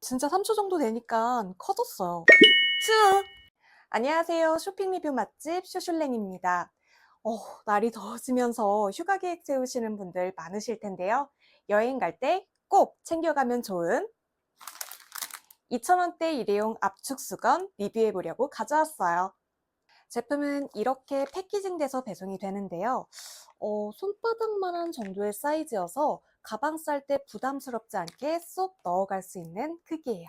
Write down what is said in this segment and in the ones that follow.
진짜 3초 정도 되니까 커졌어요. 쭉! 안녕하세요. 쇼핑 리뷰 맛집 쇼슐랭입니다. 어, 날이 더워지면서 휴가 계획 세우시는 분들 많으실 텐데요. 여행 갈 때 꼭 챙겨가면 좋은 2,000원대 일회용 압축 수건 리뷰해 보려고 가져왔어요. 제품은 이렇게 패키징돼서 배송이 되는데요. 어, 손바닥만한 정도의 사이즈여서 가방 쌀 때 부담스럽지 않게 쏙 넣어갈 수 있는 크기예요.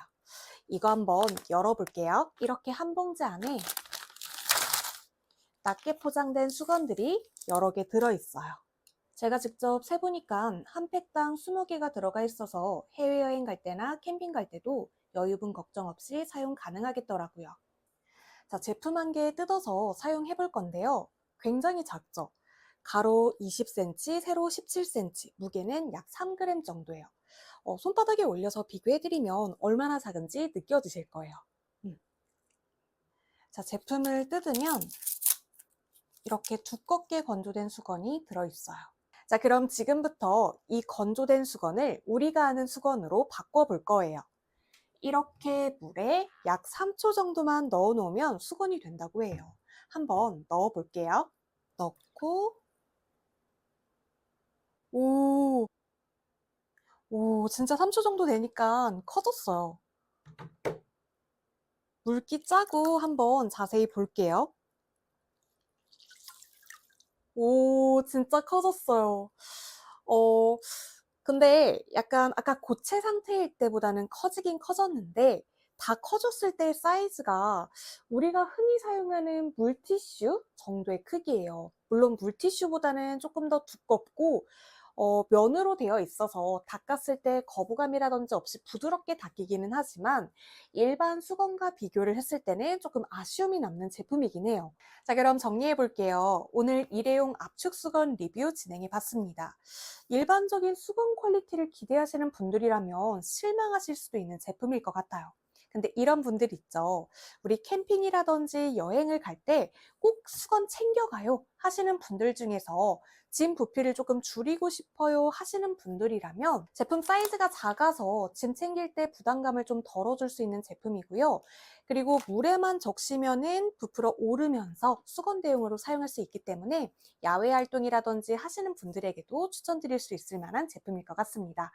이거 한번 열어볼게요. 이렇게 한 봉지 안에 낮게 포장된 수건들이 여러 개 들어있어요. 제가 직접 세보니까 한 팩당 20개가 들어가 있어서 해외여행 갈 때나 캠핑 갈 때도 여유분 걱정 없이 사용 가능하겠더라고요. 자, 제품 한 개 뜯어서 사용해 볼 건데요. 굉장히 작죠? 가로 20cm, 세로 17cm, 무게는 약 3g 정도예요. 어, 손바닥에 올려서 비교해드리면 얼마나 작은지 느껴지실 거예요. 음. 자, 제품을 뜯으면 이렇게 두껍게 건조된 수건이 들어있어요. 자, 그럼 지금부터 이 건조된 수건을 우리가 아는 수건으로 바꿔볼 거예요. 이렇게 물에 약 3초 정도만 넣어 놓으면 수건이 된다고 해요. 한번 넣어 볼게요. 넣고, 오, 오, 진짜 3초 정도 되니까 커졌어요. 물기 짜고 한번 자세히 볼게요. 오, 진짜 커졌어요. 어, 근데 약간 아까 고체 상태일 때보다는 커지긴 커졌는데 다 커졌을 때 사이즈가 우리가 흔히 사용하는 물티슈 정도의 크기예요. 물론 물티슈보다는 조금 더 두껍고 어, 면으로 되어 있어서 닦았을 때 거부감이라든지 없이 부드럽게 닦이기는 하지만 일반 수건과 비교를 했을 때는 조금 아쉬움이 남는 제품이긴 해요. 자, 그럼 정리해 볼게요. 오늘 일회용 압축 수건 리뷰 진행해 봤습니다. 일반적인 수건 퀄리티를 기대하시는 분들이라면 실망하실 수도 있는 제품일 것 같아요. 근데 이런 분들 있죠. 우리 캠핑이라든지 여행을 갈 때 꼭 수건 챙겨가요 하시는 분들 중에서 짐 부피를 조금 줄이고 싶어요 하시는 분들이라면 제품 사이즈가 작아서 짐 챙길 때 부담감을 좀 덜어줄 수 있는 제품이고요. 그리고 물에만 적시면은 부풀어 오르면서 수건 대용으로 사용할 수 있기 때문에 야외 활동이라든지 하시는 분들에게도 추천드릴 수 있을 만한 제품일 것 같습니다.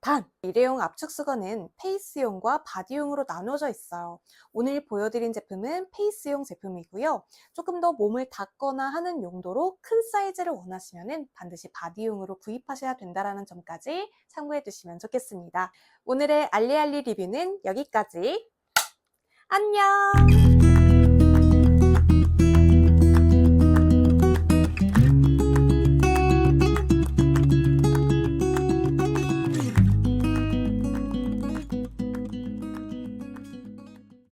단, 일회용 압축 수건은 페이스용과 바디용으로 나눠져 있어요. 오늘 보여드린 제품은 페이스용 제품이고요. 조금 더 몸을 닦거나 하는 용도로 큰 사이즈를 원하시면 반드시 바디용으로 구입하셔야 된다는 점까지 참고해 두시면 좋겠습니다. 오늘의 알리알리 리뷰는 여기까지. 안녕!